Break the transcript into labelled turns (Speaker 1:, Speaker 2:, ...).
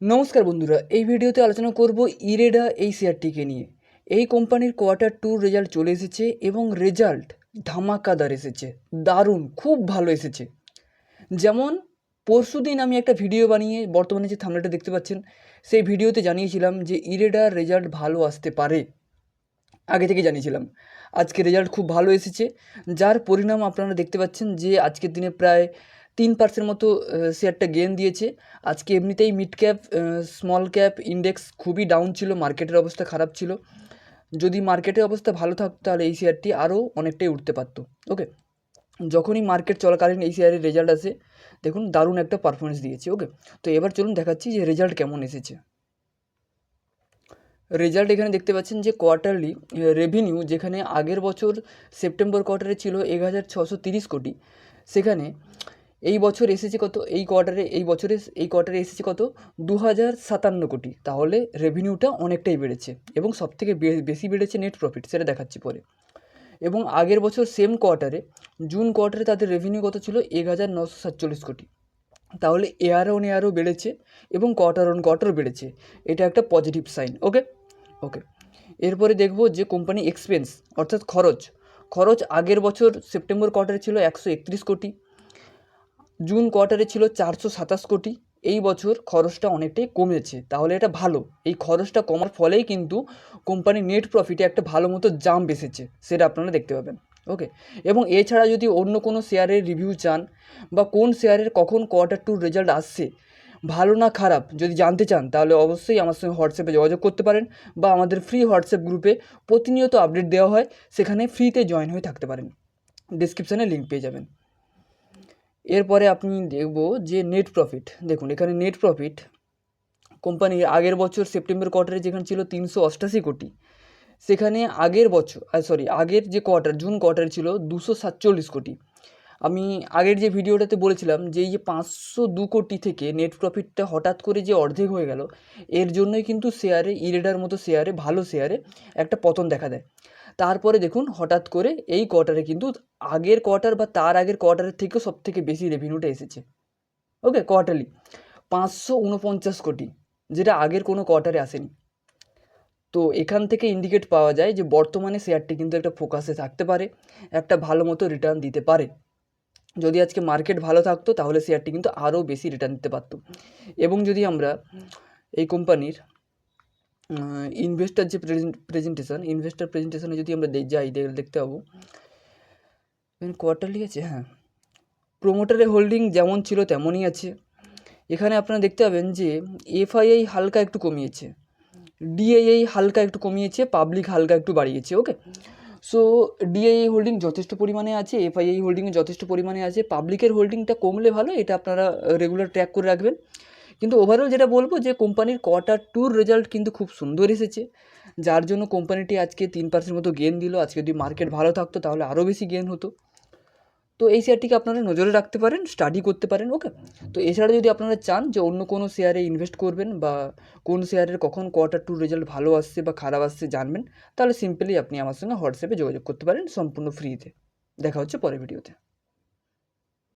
Speaker 1: নমস্কার বন্ধুরা, এই ভিডিওতে আলোচনা করব ইরেডা এই শেয়ারটিকে নিয়ে। এই কোম্পানির কোয়ার্টার টু রেজাল্ট চলে এসেছে এবং রেজাল্ট ধামাকাদার এসেছে, দারুণ, খুব ভালো এসেছে। যেমন, পরশুদিন আমি একটা ভিডিও বানিয়ে, বর্তমানে যে থামলাটা দেখতে পাচ্ছেন, সেই ভিডিওতে জানিয়েছিলাম যে ইরেডার রেজাল্ট ভালো আসতে পারে। আগে থেকে জানিয়েছিলাম, আজকে রেজাল্ট খুব ভালো এসেছে, যার পরিণাম আপনারা দেখতে পাচ্ছেন যে আজকের দিনে প্রায় তিন পার্সেন্ট মতো শেয়ারটা গেন দিয়েছে। আজকে এমনিতেই mid cap small cap index খুবই ডাউন ছিল মার্কেটের অবস্থা খারাপ ছিল। যদি মার্কেটের অবস্থা ভালো থাকতো, তাহলে এই শেয়ারটি আরও অনেকটাই উঠতে পারতো। ওকে যখনই মার্কেট চলাকালীন এই শেয়ারের রেজাল্ট আসে, দেখুন দারুণ একটা পারফরমেন্স দিয়েছে। ওকে তো এবার চলুন দেখাচ্ছি যে রেজাল্ট কেমন এসেছে। রেজাল্ট এখানে দেখতে পাচ্ছেন যে কোয়ার্টারলি রেভিনিউ যেখানে আগের বছর সেপ্টেম্বর কোয়ার্টারে ছিল এক হাজার ছশো তিরিশ কোটি, সেখানে এই বছর এসেছে কত? এই কোয়ার্টারে এই বছরে, এই কোয়ার্টারে এসেছে কত? দু হাজার সাতান্ন কোটি। তাহলে রেভিনিউটা অনেকটাই বেড়েছে এবং সবথেকে বেশি বেড়েছে নেট প্রফিট সেটা দেখাচ্ছি পরে। এবং আগের বছর সেম কোয়ার্টারে জুন কোয়ার্টারে তাদের রেভিনিউ কত ছিল? এক হাজার নশো সাতচল্লিশ কোটি। তাহলে এয়ার অন এয়ারও বেড়েছে এবং কোয়ার্টার অন কোয়ার্টার বেড়েছে। এটা একটা পজিটিভ সাইন ওকে ওকে এরপরে দেখব যে কোম্পানি এক্সপেন্স অর্থাৎ খরচ। খরচ আগের বছর সেপ্টেম্বর কোয়ার্টারে ছিল একশো একত্রিশ কোটি। জুন কোয়ার্টারে ছিল চারশো সাতাশ কোটি। এই বছর খরচটা অনেকটাই কমেছে। তাহলে এটা ভালো। এই খরচটা কমার ফলেই কিন্তু কোম্পানির নেট প্রফিটে একটা ভালো মতো জাম্প এসেছে, সেটা আপনারা দেখতে পাবেন। ওকে এবং এছাড়া যদি অন্য কোনো শেয়ারের রিভিউ চান বা কোন শেয়ারের কখন কোয়ার্টার টুর রেজাল্ট আসছে, ভালো না খারাপ যদি জানতে চান, তাহলে অবশ্যই আমার সঙ্গে হোয়াটসঅ্যাপে যোগাযোগ করতে পারেন বা আমাদের ফ্রি হোয়াটসঅ্যাপ গ্রুপে প্রতিনিয়ত আপডেট দেওয়া হয়, সেখানে ফ্রিতে জয়েন হয়ে থাকতে পারেন। ডিসক্রিপশানে লিঙ্ক পেয়ে যাবেন। এরপরে আপনি দেখব যে নেট প্রফিট দেখুন, এখানে নেট প্রফিট কোম্পানি আগের বছর সেপ্টেম্বর কোয়ার্টারে যেখানে ছিল তিনশো অষ্টাশি কোটি, সেখানে আগের বছর সরি আগের যে কোয়ার্টার জুন কোয়ার্টার ছিল দুশো সাতচল্লিশ কোটি। আমি আগের যে ভিডিওটাতে বলেছিলাম যে এই যে পাঁচশো দু কোটি থেকে নেট প্রফিটটা হঠাৎ করে যে অর্ধেক হয়ে গেল, এর জন্যই কিন্তু শেয়ারে ইরেডার মতো শেয়ারে ভালো শেয়ারে একটা পতন দেখা দেয়। তারপরে দেখুন, হঠাৎ করে এই কোয়ার্টারে কিন্তু আগের কোয়ার্টার বা তার আগের কোয়ার্টারের থেকেও সব থেকে বেশি রেভিনিউটা এসেছে। ওকে কোয়ার্টারলি পাঁচশো উনপঞ্চাশ কোটি, যেটা আগের কোনো কোয়ার্টারে আসেনি। তো এখান থেকে ইন্ডিকেট পাওয়া যায় যে বর্তমানে শেয়ারটি কিন্তু একটা ফোকাসে থাকতে পারে, একটা ভালো মতো রিটার্ন দিতে পারে। যদি আজকে মার্কেট ভালো থাকতো, তাহলে শেয়ারটি কিন্তু আরও বেশি রিটার্ন দিতে পারতো। এবং যদি আমরা এই কোম্পানির ইনভেস্টার যে প্রেজেন্টেশন ইনভেস্টার প্রেজেন্টেশনে যদি আমরা যাই দেখতে পাবো। কোয়ার্টারলি আছে হ্যাঁ। প্রোমোটারের হোল্ডিং যেমন ছিল, তেমনই আছে। এখানে আপনারা দেখতে পাবেন যে এফআইআই হালকা একটু কমিয়েছে। ডিআইআই হালকা একটু কমিয়েছে পাবলিক হালকা একটু বাড়িয়েছে ওকে সো ডিআইআই হোল্ডিং যথেষ্ট পরিমাণে আছে এফআইআই হোল্ডিং যথেষ্ট পরিমাণে আছে পাবলিকের হোল্ডিংটা কমলে ভালো, এটা আপনারা রেগুলার ট্র্যাক করে রাখবেন। কিন্তু ওভারঅল যেটা বলব যে কোম্পানির কটা টুর রেজাল্ট কিন্তু খুব সুন্দর এসেছে। যার জন্য কোম্পানিটি আজকে তিন পার্সেন্ট মতো গেন দিল, আজকে যদি মার্কেট ভালো থাকতো, তাহলে আরও বেশি গেন হতো। তো এই শেয়ারটিকে আপনারা নজরে রাখতে পারেন স্টাডি করতে পারেন ওকে তো এছাড়া যদি আপনারা চান যে অন্য কোনো শেয়ারে ইনভেস্ট করবেন বা কোন শেয়ারের কখন কোয়ার্টার টু রেজাল্ট ভালো আসছে বা খারাপ আসছে জানবেন, তাহলে সিম্পলি আপনি আমার সঙ্গে হোয়াটসঅ্যাপে যোগাযোগ করতে পারেন সম্পূর্ণ ফ্রিতে দেখা হচ্ছে পরের ভিডিওতে